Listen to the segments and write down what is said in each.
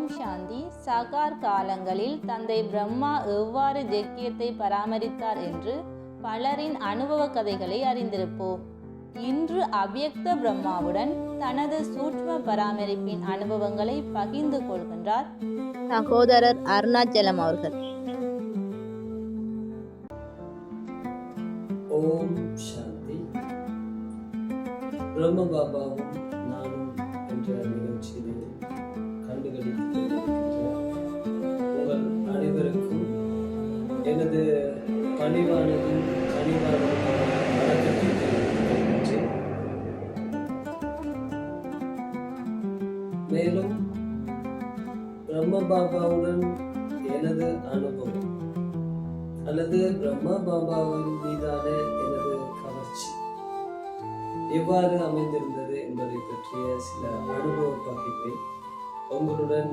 ஓம் சாந்தி சகார் காலங்களில் தந்தை பிரம்மா எவ்வாறு ஜக்கியத்தை பராமரித்தார் என்று பலரின் அனுபவ கதைகளை அறிந்திருப்போம். இன்று அவ்யக்த பிரம்மாவுடன் தனது சூட்ச்ம பராமரிப்பின் அனுபவங்களை பகிர்ந்து கொள்கின்றார் சகோதரர் அருணாச்சலம் அவர்கள். ஓம் சாந்தி பிரம்ம பாபாவும் பற்றிய சில அனுபவ பகிர்வை உங்களுடன்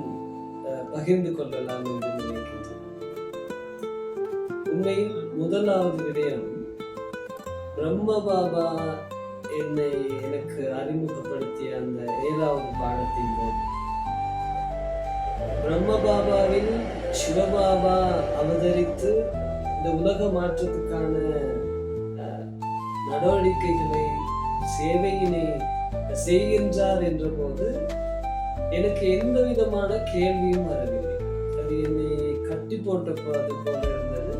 பகிர்ந்து கொள்ளலாம் என்று நினைக்கின்றேன். உண்மையில் முதலாவது விடயம் பிரம்ம பாபா என்னை எனக்கு அறிமுகப்படுத்திய அந்த ஏழாவது பாடத்தின் போது. பிரம்ம பாபாவில் சிவபாபா அவதரித்து இந்த உலக மாற்றத்துக்கான நடவடிக்கைகளை சேவையினை செய்கின்றார் என்ற போது எனக்கு எந்த விதமான கேள்வியும் வரவில்லை. அது என்னை கட்டி போட்ட அது போல இருந்தது.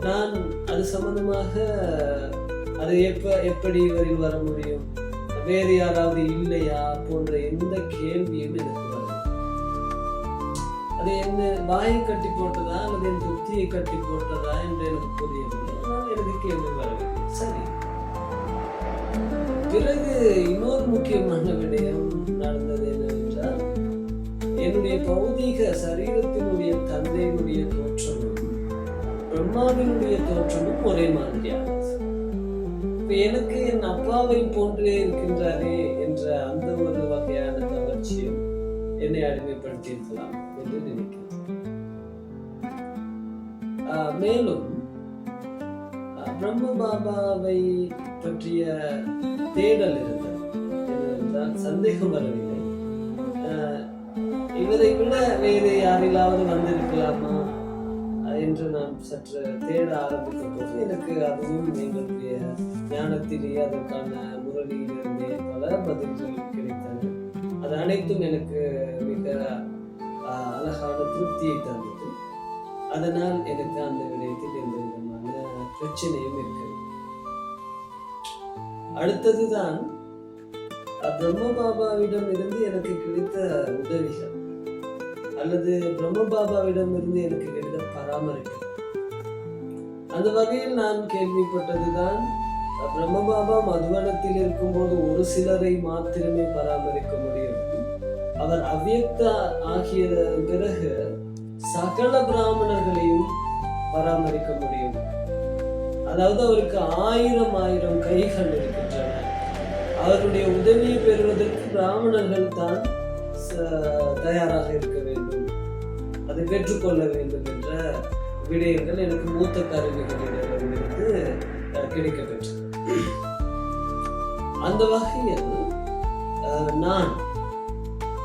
நான் அது சம்பந்தமாக அது எப்ப எப்படி இவரில் வர முடியும்? வேறு யாராவது இல்லையா போன்ற எந்த கேள்வியும் எனக்கு வரவில்லை. அது என்ன வாயை கட்டி போட்டதா அல்லது என் புத்தியை கட்டி போட்டதா என்று எனக்கு புரியவில்லை. ஆனால் எனக்கு கேள்வி வரவில்லை. சரி. பிறகு இன்னொரு முக்கியமான விடயம் நடந்தது என்னவென்றால் என்னுடைய பௌதீக சரீரத்தினுடைய தந்தையினுடைய தோற்றமும் பிரம்மாவினுடைய தோற்றமும் ஒரே மாதிரியானது. இப்போ எனக்கு என் அப்பாவை போன்றே இருக்கின்றாரே என்ற அந்த ஒரு வகையான கவர்ச்சியும் என்னை அடிமைப்படுத்தியிருக்கலாம் என்று நினைக்கிறேன். மேலும் ராமு பாபாவை பற்றிய தேடல் இருந்தது. என்னவென்றால் சந்தேகம் வரவில்லை. ஆஹ் இவரை விட வேறு யாரிலாவது வந்திருக்கலாமா என்று நான் சற்று தேட ஆரம்பித்த போது எனக்கு அதுவும் எங்களுடைய ஞானத்திலேயே அதற்கான முரளியிலிருந்தே பல பதில்கள் கிடைத்தன. அது அனைத்தும் எனக்கு மிக அழகான திருப்தியை தந்தது. அதனால் எனக்கு அந்த விடயத்தில் இருந்தது பிரச்சனையும் இருக்கு அடுத்ததுதான் பிரம்ம பாபாவிடம் இருந்து எனக்கு கிடைத்த உதவிகள் அல்லது பிரம்ம பாபாவிடம் இருந்து எனக்கு கிடைத்த பராமரிப்பு. அந்த வகையில் நான் கேள்விப்பட்டதுதான் பிரம்ம பாபா மதுவனத்தில் இருக்கும்போது ஒரு சிலரை மாத்திரமே பராமரிக்க முடியும். அவர் அவ்யக்த ஆகிய பிறகு சகல பிராமணர்களையும் பராமரிக்க முடியும். அதாவது அவருக்கு ஆயிரம் ஆயிரம் கைகள் இருக்கின்றன. அவருடைய உதவியை பெறுவதற்கு பிராமணர்கள் தான் தயாராக இருக்க வேண்டும். அதை பெற்றுக்கொள்ள வேண்டும் என்ற விடயங்கள் எனக்கு மூத்த கருவிகளிடமிருந்து அஹ், கிடைக்கப்பெற்றது. அந்த வகையில் அஹ், நான்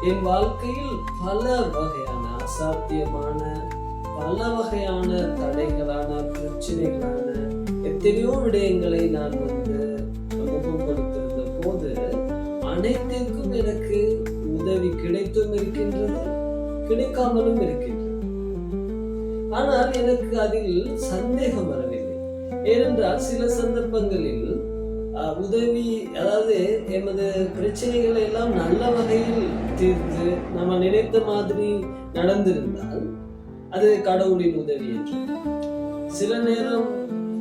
என் வாழ்க்கையில் பல வகையான அசாத்தியமான பல வகையான தடைகளான பிரச்சனைகளான எத்தனையோ விடயங்களை நான் வந்து முகப்படுத்திருந்த போது அனைத்திற்கும் எனக்கு உதவி கிடைத்தும் இருக்கின்றது கிடைக்காமலும் இருக்கின்றது. ஆனால் எனக்கு அதில் சந்தேகம் வரவில்லை. ஏனென்றால் சில சந்தர்ப்பங்களில் உதவி அதாவது எமது பிரச்சனைகளை எல்லாம் நல்ல வகையில் தீர்த்து நம்ம நினைத்த மாதிரி நடந்திருந்தால் அது கடவுளின் உதவி என்று. சில நேரம்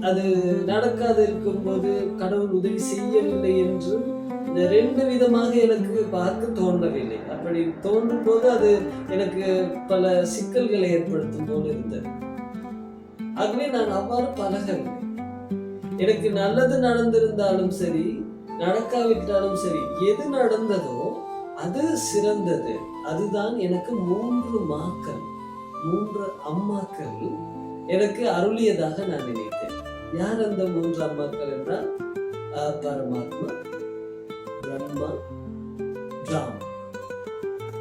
அது நடக்காது இருக்கும்போது கடவுள் உதவி செய்யவில்லை என்று இந்த ரெண்டு விதமாக எனக்கு பார்க்க தோன்றவில்லை. அப்படி தோன்றும் போது அது எனக்கு பல சிக்கல்களை ஏற்படுத்தும் போது இருந்தது. ஆகவே நான் அவ்வாறு பழகவில்லை. எனக்கு நல்லது நடந்திருந்தாலும் சரி நடக்காவிட்டாலும் சரி எது நடந்ததோ அது சிறந்தது. அதுதான் எனக்கு மூன்று மாக்கள் மூன்று அம்மாக்கள் எனக்கு அருளியதாக நான் நினைத்தேன். யார் அந்த மூன்றாம் மக்கள் என்றால் பரமாத்மா பிரம்மா ராம்.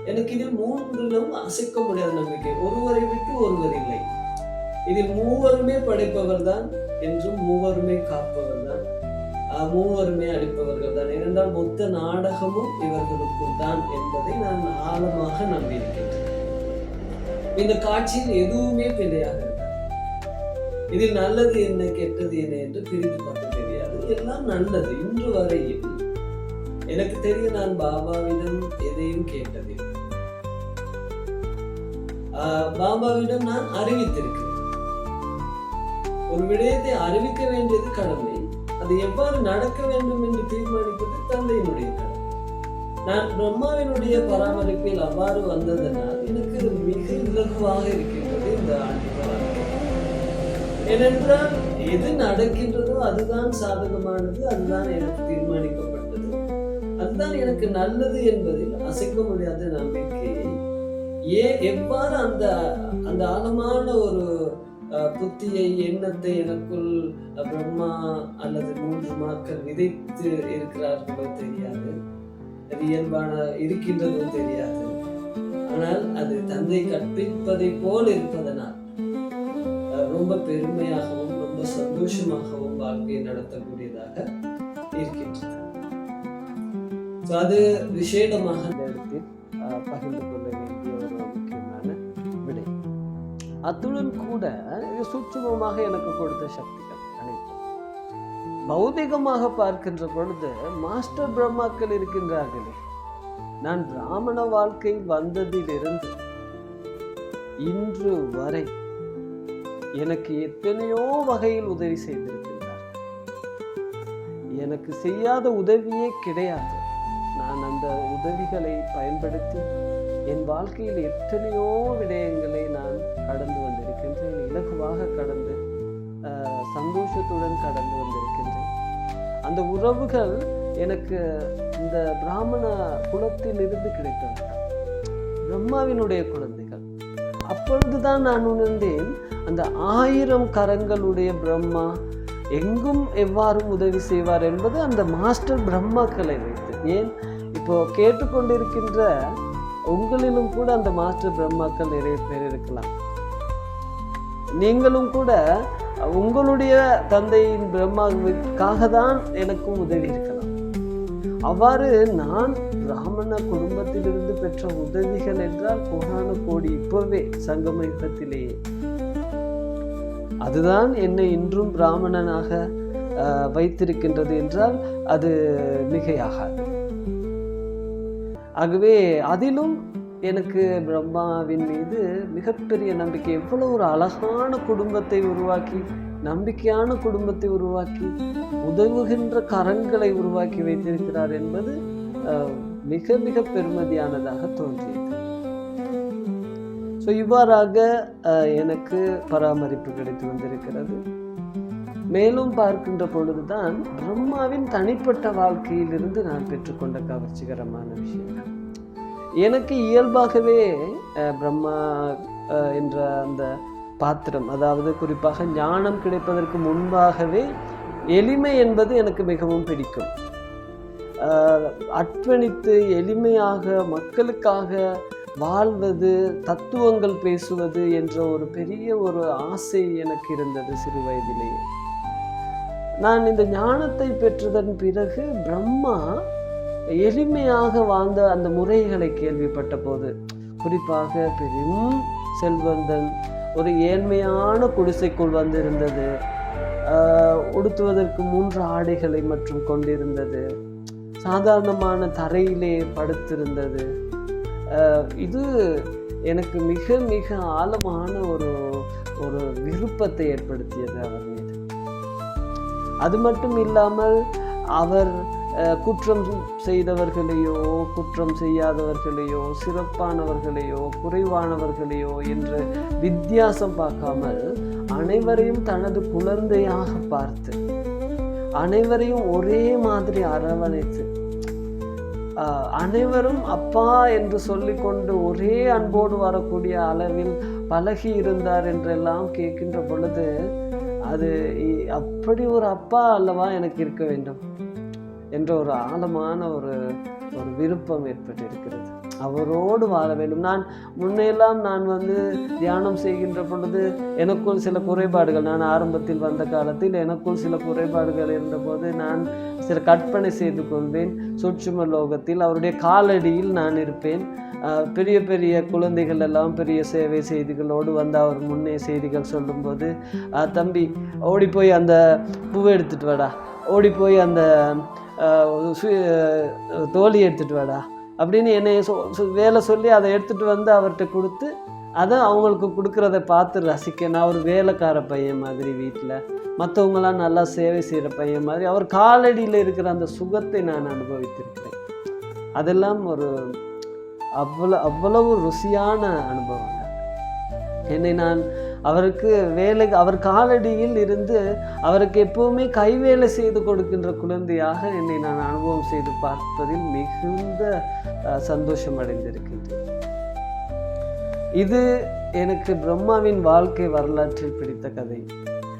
எனக்கு இதில் மூன்றிலும் அசைக்க முடியாத நம்பிக்கை. ஒருவரை விட்டு ஒருவர் இல்லை. இதில் மூவருமே படைப்பவர் தான் என்றும் மூவருமே காப்பவர் தான் ஆஹ் மூவருமே அடிப்பவர்கள் தான் ஏனென்றால் மொத்த நாடகமும் இவர்களுக்குள் தான் என்பதை நான் ஆழமாக நம்பியிருக்கின்றேன் இந்த காட்சியில் எதுவுமே பிழையாக இதில் நல்லது என்ன கெட்டது என்ன என்று பிரித்து பார்க்க தெரியாது. எல்லாம் நல்லது. இன்று வரையில் எனக்கு தெரியும் நான் பாபாவிடம் எதையும் கேட்டதில்லை. ஆஹ் பாபாவிடம் நான் அறிவித்திருக்கிறேன். ஒரு விடயத்தை அறிவிக்க வேண்டியது கடமை. அது எவ்வாறு நடக்க வேண்டும் என்று தீர்மானிப்பது தந்தையினுடைய கடமை. நான் பிரம்மாவினுடைய பராமரிப்பில் அவ்வாறு வந்ததனால் எனக்கு மிக இலகுவாக இருக்கின்றது இந்த ஆண்டு ஏனென்றால் எது நடக்கின்றதோ அதுதான் சாதகமானது அதுதான் எனக்கு தீர்மானிக்கப்பட்டது. அதுதான் எனக்கு நல்லது என்பதில் அசைக்க முடியாத நம்பிக்கையை ஏ எவ்வாறு அந்த அந்த ஆழமான ஒரு அஹ், புத்தியை எண்ணத்தை எனக்குள் பிரம்மா அல்லது மூன்று மாக்கள் விதைத்து இருக்கிறார்களோ தெரியாது. அது இயல்பான இருக்கின்றதோ தெரியாது. ஆனால் அது தந்தை கற்பிப்பதை போல் இருப்பதனால் ரொம்ப பெருமையாகவும் ரொம்ப சந்தோஷமாகவும் வாழ்க்கையை நடத்தக்கூடியதாக இருக்கின்றது. அது விசேடமாக இந்த பகிர்ந்து கொள்ள வேண்டிய ஒரு முக்கியமான விடை. அத்துடன் கூட சூட்சமமாக எனக்கு கொடுத்த சக்திகள் அனைத்தும். பௌதிகமாக பார்க்கின்ற பொழுது மாஸ்டர் பிரம்மாக்கள் இருக்கின்றார்களே. நான் பிராமண வாழ்க்கை வந்ததிலிருந்து இன்று வரை எனக்கு எத்தனையோ வகையில் உதவி செய்திருக்கின்றார். எனக்கு செய்யாத உதவியே கிடையாது. நான் அந்த உதவிகளை பயன்படுத்தி என் வாழ்க்கையில் எத்தனையோ விடயங்களை நான் கடந்து வந்திருக்கின்றேன். இலகுவாக கடந்து சந்தோஷத்துடன் கடந்து வந்திருக்கின்றேன். அந்த உறவுகள் எனக்கு இந்த பிராமண குலத்தில் இருந்து கிடைத்தவர்கள் பிரம்மாவினுடைய குழந்தைகள். அப்பொழுதுதான் நான் உணர்ந்தேன் அந்த ஆயிரம் கரங்களுடைய பிரம்மா எங்கும் எவ்வாறு உதவி செய்வார் என்பது அந்த மாஸ்டர் பிரம்மாக்களை வைத்து. ஏன்? இப்போ கேட்டுக்கொண்டிருக்கின்ற உங்களிலும் கூட அந்த மாஸ்டர் பிரம்மாக்கள் நிறைய பேர் இருக்கலாம். நீங்களும் கூட உங்களுடைய தந்தையின் பிரம்மாவுக்காக தான் எனக்கும் உதவி இருக்கலாம். அவ்வாறு நான் பிராமண குடும்பத்திலிருந்து பெற்ற உதவிகள் என்றால் கோடான கோடி இப்பவே சங்கம யுகத்திலேயே அதுதான் என்னை இன்றும் பிராமணனாக வைத்திருக்கின்றது என்றால் அது மிகையாகாது. ஆகவே அதிலும் எனக்கு பிரம்மாவின் மீது மிகப்பெரிய நம்பிக்கை எவ்வளவு ஒரு அழகான குடும்பத்தை உருவாக்கி நம்பிக்கையான குடும்பத்தை உருவாக்கி உதவுகின்ற கரங்களை உருவாக்கி வைத்திருக்கிறார் என்பது மிக மிக பெருமதியானதாக தோன்றியது. ஸோ இவ்வாறாக எனக்கு பராமரிப்பு கிடைத்து வந்திருக்கிறது. மேலும் பார்க்கின்ற பொழுதுதான் பிரம்மாவின் தனிப்பட்ட வாழ்க்கையிலிருந்து நான் பெற்றுக்கொண்ட கவர்ச்சிகரமான விஷயம் எனக்கு இயல்பாகவே பிரம்மா என்ற அந்த பாத்திரம் அதாவது குறிப்பாக ஞானம் கிடைப்பதற்கு முன்பாகவே எளிமை என்பது எனக்கு மிகவும் பிடிக்கும். அஹ், அர்ப்பணித்து எளிமையாக மக்களுக்காக வாழ்வது தத்துவங்கள் பேசுவது என்ற ஒரு பெரிய ஒரு ஆசை எனக்கு இருந்தது சிறு வயதிலேயே நான் இந்த ஞானத்தை பெற்றதன் பிறகு பிரம்மா எளிமையாக வாழ்ந்த அந்த முறைகளை கேள்விப்பட்ட போது குறிப்பாக பெரும் செல்வந்தன் ஒரு ஏழ்மையான குடிசைக்குள் வந்திருந்தது. ஆஹ், உடுத்துவதற்கு மூன்று ஆடைகளை மற்றும் கொண்டிருந்தது. சாதாரணமான தரையிலே படுத்திருந்தது. இது எனக்கு மிக மிக ஆழமான ஒரு ஒரு விருப்பத்தை ஏற்படுத்தியது அவர் மீது. அது மட்டும் இல்லாமல் அவர் குற்றம் செய்தவர்களையோ குற்றம் செய்யாதவர்களையோ சிறப்பானவர்களையோ குறைவானவர்களையோ என்று வித்தியாசம் பார்க்காமல் அனைவரையும் தனது குழந்தையாக பார்த்து அனைவரையும் ஒரே மாதிரி அரவணைத்து அனைவரும் அப்பா என்று சொல்லிக்கொண்டு ஒரே அன்போடு வரக்கூடிய அளவில் பழகி இருந்தார் என்றெல்லாம் கேட்கின்ற பொழுது அது இ- அப்படி ஒரு அப்பா அல்லவா எனக்கு இருக்க வேண்டும் என்ற ஒரு ஆழமான ஒரு ஒரு விருப்பம் ஏற்பட்டிருக்கிறது. அவரோடு வாழ வேண்டும். நான் முன்னையெல்லாம் நான் வந்து தியானம் செய்கின்ற பொழுது எனக்குள் சில குறைபாடுகள் நான் ஆரம்பத்தில் வந்த காலத்தில் எனக்குள் சில குறைபாடுகள் இருந்தபோது நான் சில கற்பனை செய்து கொள்வேன். சூட்சும லோகத்தில் அவருடைய காலடியில் நான் இருப்பேன். பெரிய பெரிய குழந்தைகள் எல்லாம் பெரிய சேவை செய்திகளோடு வந்து அவர் முன்னே செய்திகள் சொல்லும்போது தம்பி ஓடி போய் அந்த பூவை எடுத்துகிட்டு வாடா. ஓடி போய் அந்த தோழி எடுத்துகிட்டு எடுத்துட்டு வாடா. அப்படின்னு என்னை சொ வேலை சொல்லி அதை எடுத்துகிட்டு வந்து அவர்கிட்ட கொடுத்து அதை அவங்களுக்கு கொடுக்குறத பார்த்து ரசிக்க நான் ஒரு வேலைக்கார பையன் மாதிரி வீட்டில் மற்றவங்களாம் நல்லா சேவை செய்கிற பையன் மாதிரி அவர் காலடியில் இருக்கிற அந்த சுகத்தை நான் அனுபவித்திருக்கிறேன். அதெல்லாம் ஒரு அவ்வளோ அவ்வளவு ருசியான அனுபவம் என்னை நான் அவருக்கு வேலை அவர் காலடியில் இருந்து அவருக்கு எப்பவுமே கைவேலை செய்து கொடுக்கின்ற குழந்தையாக என்னை நான் அனுபவம் செய்து பார்ப்பதில் மிகுந்த சந்தோஷம் அடைந்திருக்கின்றேன். இது எனக்கு பிரம்மாவின் வாழ்க்கை வரலாற்றில் பிடித்த கதை.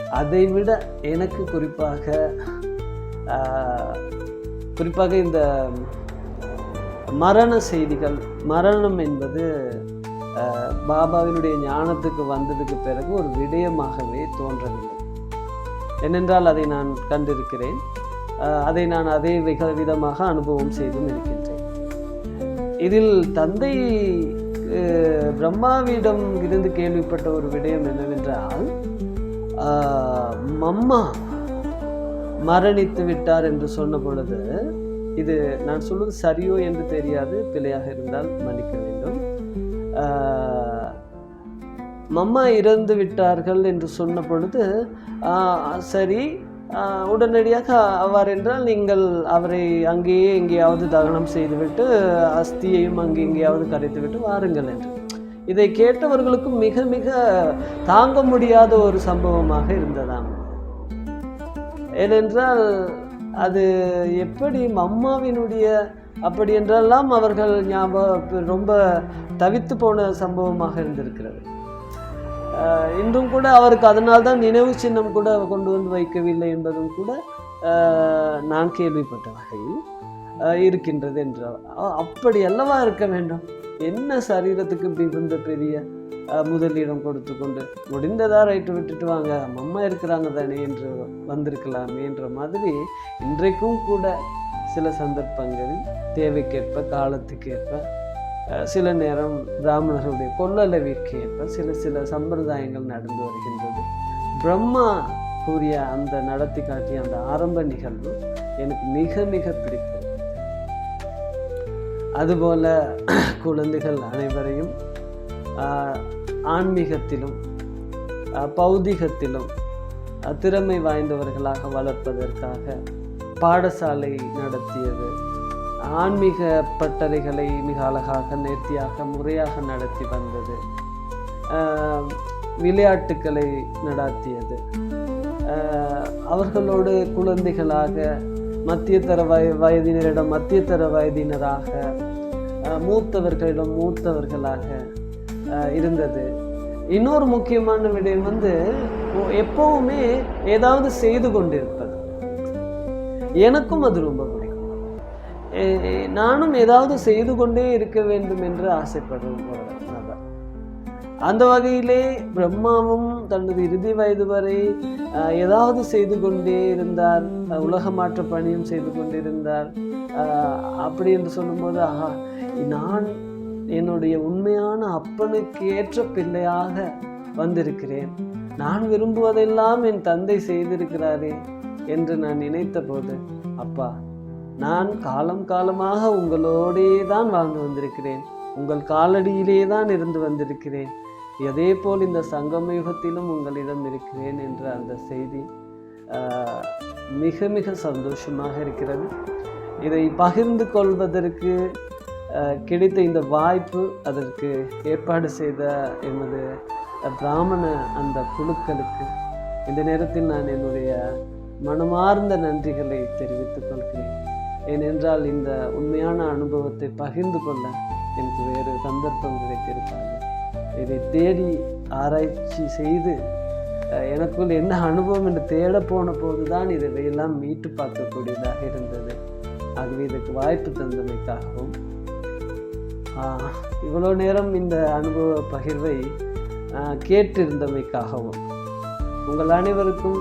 அதைவிட எனக்கு குறிப்பாக குறிப்பாக இந்த மரண செய்திகள் மரணம் என்பது பாபாவினுடைய ஞானத்துக்கு வந்ததுக்கு பிறகு ஒரு விடயமாகவே தோன்றவில்லை. ஏனென்றால் அதை நான் கண்டிருக்கிறேன். அதை நான் அதே விக விதமாக அனுபவம் செய்தும் இருக்கின்றேன். இதில் தந்தை பிரம்மாவிடம் இருந்து கேள்விப்பட்ட ஒரு விடயம் என்னவென்றால் மம்மா மரணித்து விட்டார் என்று சொன்ன பொழுது இது நான் சொல்வது சரியோ என்று தெரியாது பிழையாக இருந்தால் மன்னிக்க வேண்டும். மம்மா இறந்து விட்டார்கள் என்று சொன்ன பொழுது சரி உடனடியாக அவ்வாறு என்றால் நீங்கள் அவரை அங்கேயே எங்கேயாவது தகனம் செய்துவிட்டு அஸ்தியையும் அங்கே எங்கேயாவது கரைத்துவிட்டு வாருங்கள் என்று. இதை கேட்டவர்களுக்கும் மிக மிக தாங்க முடியாத ஒரு சம்பவமாக இருந்ததாம். ஏனென்றால் அது எப்படி மம்மாவினுடைய அப்படி என்றெல்லாம் அவர்கள் ஞாபகம் ரொம்ப தவித்து போன சம்பவமாக இருந்திருக்கிறது. இன்றும் கூட அவருக்கு அதனால்தான் நினைவு சின்னம் கூட கொண்டு வந்து வைக்கவில்லை என்பதும் கூட நான் கேள்விப்பட்ட வகையில் இருக்கின்றது என்றார் அப்படி அல்லவா இருக்க வேண்டும்? என்ன சரீரத்துக்கு மிகுந்த பெரிய முதலிடம் கொடுத்து கொண்டு முடிந்ததா ரைட்டு விட்டுட்டு வாங்க அம்மா இருக்கிறாங்க தானே என்று வந்திருக்கலாமே என்ற மாதிரி இன்றைக்கும் கூட சில சந்தர்ப்பங்களில் தேவைக்கேற்ப காலத்துக்கேற்ப சில நேரம் பிராமணர்களுடைய கொள்ளளவிற்கு ஏற்ப சில சில சம்பிரதாயங்கள் நடந்து வருகின்றது. பிரம்மா கூறிய அந்த நடத்தி காட்டிய அந்த ஆரம்ப நிகழ்வு எனக்கு மிக மிக பிடித்தது. அதுபோல குழந்தைகள் அனைவரையும் ஆன்மீகத்திலும் பௌதிகத்திலும் திறமை வாய்ந்தவர்களாக வளர்ப்பதற்காக பாடசாலை நடத்தியது. ஆன்மீக பட்டறைகளை மிக அழகாக நேர்த்தியாக முறையாக நடத்தி வந்தது. விளையாட்டுக்களை நடாத்தியது. அவர்களோடு குழந்தைகளாக மத்தியதர வய வயதினரிடம் மத்தியதர வயதினராக மூத்தவர்களிடம் மூத்தவர்களாக இருந்தது. இன்னொரு முக்கியமான விடயம் வந்து எப்போவுமே ஏதாவது செய்து கொண்டிருக்கும். எனக்கும் அது ரொம்ப பிடிக்கும். நானும் ஏதாவது செய்து கொண்டே இருக்க வேண்டும் என்று ஆசைப்படுற ஒரு நபர். அந்த வகையிலே பிரம்மாவும் தனது இறுதி வயது வரை ஏதாவது செய்து கொண்டே இருந்தார். உலக மாற்ற பணியும் செய்து கொண்டிருந்தார் ஆஹ், அப்படி என்று சொல்லும்போது ஆஹா நான் என்னுடைய உண்மையான அப்பனுக்கு ஏற்ற பிள்ளையாக வந்திருக்கிறேன். நான் விரும்புவதெல்லாம் என் தந்தை செய்திருக்கிறாரே. என்று நான் நினைத்த போது அப்பா நான் காலம் காலமாக உங்களோடே தான் வாழ்ந்து வந்திருக்கிறேன். உங்கள் காலடியிலே தான் இருந்து வந்திருக்கிறேன். அதே போல் இந்த சங்கமயுகத்திலும் உங்களிடம் இருக்கிறேன் என்ற அந்த செய்தி மிக மிக சந்தோஷமாக இருக்கிறது. இதை பகிர்ந்து கொள்வதற்கு கிடைத்த இந்த வாய்ப்பு அதற்கு ஏற்பாடு செய்த எமது பிராமண அந்த குழுக்களுக்கு இந்த நேரத்தில் நான் என்னுடைய மனமார்ந்த நன்றிகளை தெரிவித்துக் கொள்கிறேன். ஏனென்றால் இந்த உண்மையான அனுபவத்தை பகிர்ந்து கொள்ள எனக்கு வேறு சந்தர்ப்பம் கிடைத்திருக்காது இதை தேடி ஆராய்ச்சி செய்து எனக்குள் என்ன அனுபவம் என்று தேட போன போதுதான் இதையெல்லாம் மீட்டு பார்க்கக்கூடியதாக இருந்தது. ஆகவே இதற்கு வாய்ப்பு தந்தமைக்காகவும் இவ்வளோ நேரம் இந்த அனுபவ பகிர்வை கேட்டிருந்தமைக்காகவும் உங்கள் அனைவருக்கும்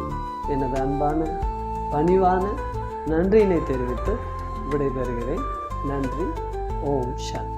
எனது அன்பான பணிவான நன்றியினை தெரிவித்து விடைபெறுகிறேன். நன்றி. ஓம் சாந்தி